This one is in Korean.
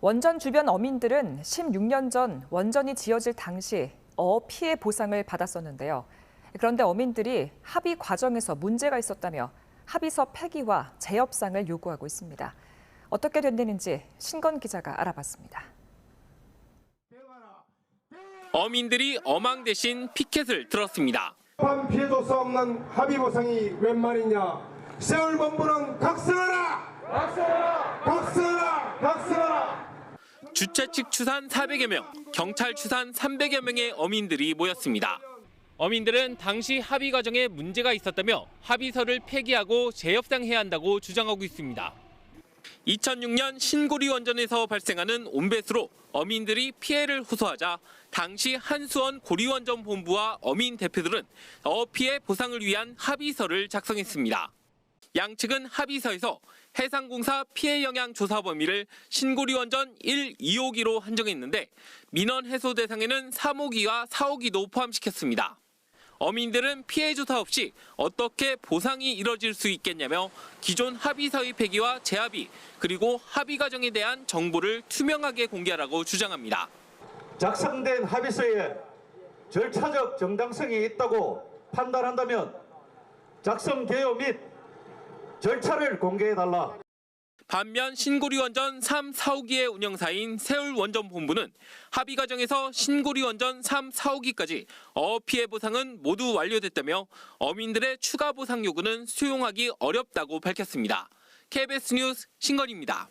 원전 주변 어민들은 16년 전 원전이 지어질 당시 어 피해 보상을 받았었는데요. 그런데 어민들이 합의 과정에서 문제가 있었다며 합의서 폐기와 재협상을 요구하고 있습니다. 어떻게 됐는지 신건 기자가 알아봤습니다. 어민들이 어망 대신 피켓을 들었습니다. 판 피해조차 없는 합의 보상이 웬 말이냐 세월 본부는 각성하라 각성하라 각성하라 각성하라 주최 측 추산 400여 명, 경찰 추산 300여 명의 어민들이 모였습니다. 어민들은 당시 합의 과정에 문제가 있었다며 합의서를 폐기하고 재협상해야 한다고 주장하고 있습니다. 2006년 신고리 원전에서 발생하는 온배수로 어민들이 피해를 호소하자 당시 한수원 고리원전 본부와 어민 대표들은 어피해 보상을 위한 합의서를 작성했습니다. 양측은 합의서에서 해상공사 피해 영향 조사 범위를 신고리 원전 1, 2호기로 한정했는데 민원 해소 대상에는 3호기와 4호기도 포함시켰습니다. 어민들은 피해 조사 없이 어떻게 보상이 이뤄질 수 있겠냐며 기존 합의서의 폐기와 재합의 그리고 합의 과정에 대한 정보를 투명하게 공개하라고 주장합니다. 작성된 합의서에 절차적 정당성이 있다고 판단한다면 작성 개요 및 절차를 공개해달라. 반면 신고리 원전 3, 4호기의 운영사인 세울원전본부는 합의 과정에서 신고리 원전 3, 4호기까지 어피해 보상은 모두 완료됐다며 어민들의 추가 보상 요구는 수용하기 어렵다고 밝혔습니다. KBS 뉴스 신건입니다.